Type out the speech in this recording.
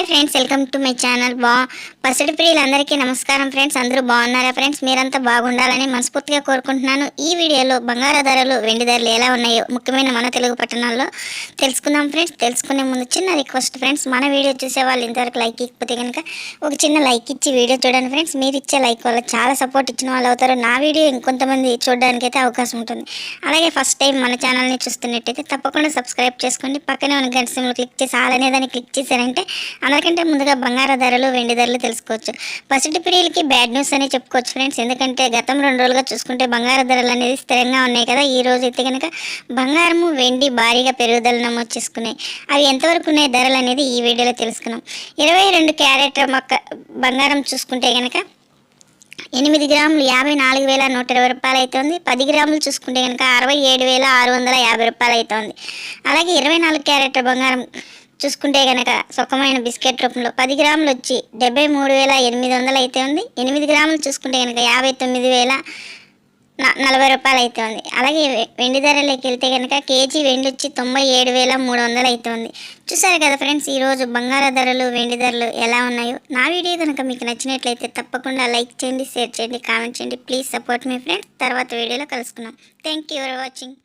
Hi friends welcome to my channel బా పసిడి ప్రియులందరికీ నమస్కారం ఫ్రెండ్స్ అందరూ బాగున్నారా ఫ్రెండ్స్? మీరంతా బాగుండాలని మనస్ఫూర్తిగా కోరుకుంటున్నాను. ఈ వీడియోలో బంగారు ధరలు వెండి ధరలు ఎలా ఉన్నాయో ముఖ్యమైన మన తెలుగు పట్టణాల్లో తెలుసుకుందాం ఫ్రెండ్స్. తెలుసుకునే ముందు చిన్న రిక్వెస్ట్ ఫ్రెండ్స్ మన వీడియో చూసే వాళ్ళు ఇంతవరకు లైక్ ఇకపోతే కనుక ఒక చిన్న లైక్ ఇచ్చి వీడియో చూడండి ఫ్రెండ్స్. మీరు ఇచ్చే లైక్ వల్ల చాలా సపోర్ట్ ఇచ్చిన వాళ్ళు అవుతారు. నా వీడియో ఇంకొంతమంది చూడడానికి అయితే అవకాశం ఉంటుంది. అలాగే ఫస్ట్ టైం మన ఛానల్ని చూస్తున్నట్టయితే తప్పకుండా సబ్స్క్రైబ్ చేసుకోండి. పక్కనే ఉన్న గంట క్లిక్ చేసి ఆల్ దాన్ని క్లిక్ చేశారంటే అందరికంటే ముందుగా బంగారు ధరలు వెండి ధరలు తెలుసుకోవచ్చు. పసిటి ప్రియులకి బ్యాడ్ న్యూస్ అని చెప్పుకోవచ్చు ఫ్రెండ్స్. ఎందుకంటే గతం రెండు రోజులుగా చూసుకుంటే బంగారు ధరలు అనేది స్థిరంగా ఉన్నాయి కదా. ఈ రోజు అయితే కనుక బంగారము వెండి భారీగా పెరుగుదల నమోదు చేసుకున్నాయి. అవి ఎంతవరకు ఉన్నాయి ధరలు అనేది ఈ వీడియోలో తెలుసుకున్నాం. ఇరవై రెండు క్యారెట్ మొక్క బంగారం చూసుకుంటే కనుక ఎనిమిది గ్రాములు యాభై నాలుగు వేల నూట ఇరవై రూపాయలు అవుతుంది పది గ్రాములు చూసుకుంటే కనుక అరవై ఏడు వేల ఆరు వందల యాభై రూపాయలు అవుతుంది అలాగే ఇరవై నాలుగు క్యారెట్ బంగారం చూసుకుంటే కనుక సుఖమైన బిస్కెట్ రూపంలో పది గ్రాములు వచ్చి డెబ్బై మూడు వేల ఎనిమిది వందలు అయితే ఉంది. ఎనిమిది గ్రాములు చూసుకుంటే కనుక యాభై తొమ్మిది వేల నలభై రూపాయలు అయితే ఉంది. అలాగే వెండి ధరలోకి వెళ్తే కనుక కేజీ వెండి వచ్చి తొంభై ఏడు వేల మూడు వందలు అయితే ఉంది. చూసారు కదా ఫ్రెండ్స్ ఈరోజు బంగార ధరలు వెండి ధరలు ఎలా ఉన్నాయో? నా వీడియో కనుక మీకు నచ్చినట్లయితే తప్పకుండా లైక్ చేయండి షేర్ చేయండి కామెంట్ చేయండి. ప్లీజ్ సపోర్ట్ మీ ఫ్రెండ్స్. తర్వాత వీడియోలో కలుసుకుందాం. Thank you for watching.